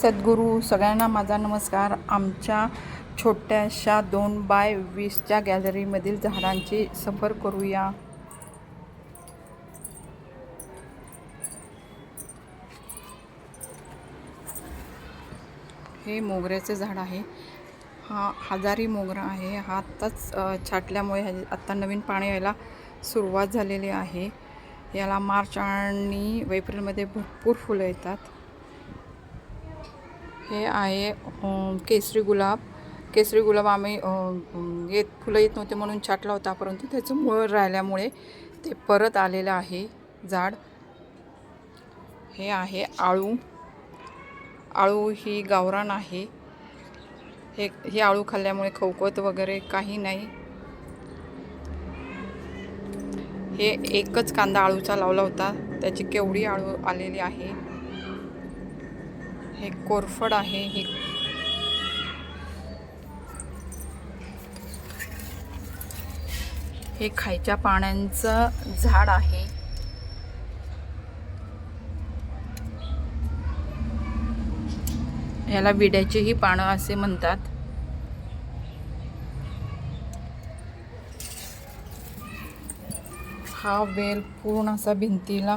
सद्गुरू सगळ्यांना माझा नमस्कार. आमच्या छोट्याशा दोन बाय वीसच्या गॅलरीमधील झाडांची सफर करूया. हे मोगऱ्याचे झाड आहे. हा हजारी मोगरा आहे. हा आत्ताच छाटल्यामुळे आत्ता नवीन पाणी यायला सुरुवात झालेली आहे. याला मार्च आणि एप्रिलमध्ये भरपूर फुलं येतात. हे आहे केसरी गुलाब. केसरी गुलाब आम्ही येत फुलं येत नव्हते म्हणून छाटला होता परंतु त्याचं मूळ राहिल्यामुळे ते परत आलेलं आहे झाड. हे आहे आळू. आळू ही गावरान आहे. हे हे आळू खाल्ल्यामुळे खवखत वगैरे काही नाही. हे एकच कांदा आळूचा लावला होता. त्याची केवढी आळू आलेली आहे? हे कोरफड आहे हे. हे खायच्या पाण्यांचं झाड आहे. याला विड्याचीही पानं असे म्हणतात. हा वेल पूर्ण असा भिंतीला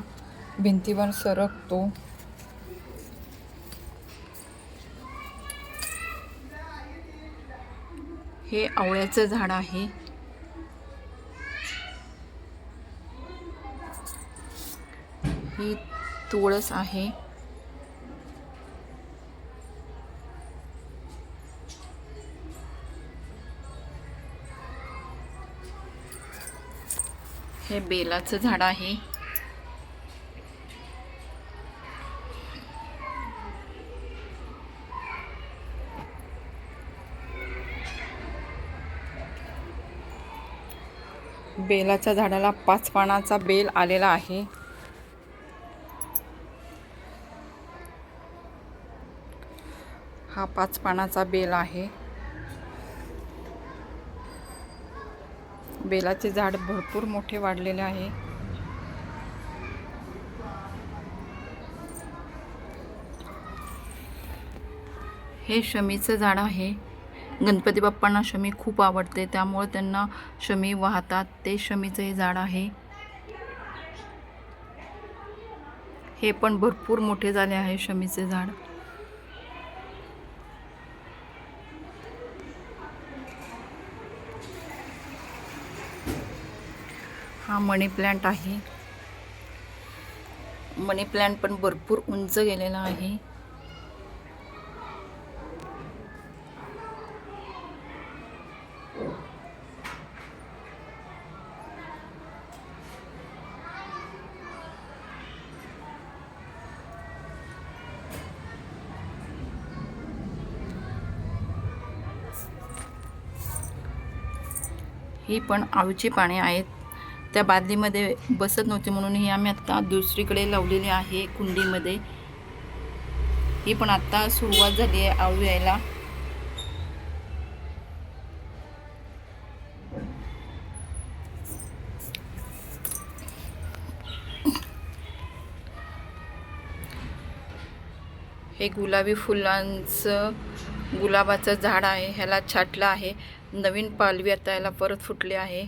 भिंतीवर सरकतो. हे आवळ्याचं झाड आहे. ही तुळस आहे. हे बेलाचं झाड आहे. बेलाच्या झाडाला पाच पानाचा बेल आलेला आहे. हा पाच पानाचा बेल आहे. बेलाचे झाड भरपूर मोठे वाढलेले आहे. हे शमीचं झाड आहे. गणपती बाप्पांना शमी खूप आवडते त्यामुळे त्यांना शमी वाहतात. ते शमीचं हे झाड आहे. हे पण भरपूर मोठे झाले आहे शमीचे झाड. हा मनी प्लांट आहे. मनी प्लांट पण भरपूर उंच गेलेला आहे. ही पण आळूची पाने आहेत. त्या बादलीमध्ये बसत नव्हती म्हणून ही आम्ही आत्ता दुसरीकडे लावलेली आहे कुंडीमध्ये. ही पण आत्ता सुरुवात झाली आहे आळू यायला. हे गुलाबी फुलांचं गुलाबाचं झाड आहे ह्याला छाटलं आहे. नवीन पालवी आता याला परत फुटली आहे.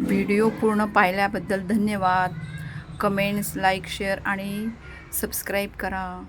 व्हिडिओ पूर्ण पाहिल्याबद्दल धन्यवाद. कमेंट्स लाईक शेअर आणि सबस्क्राईब करा.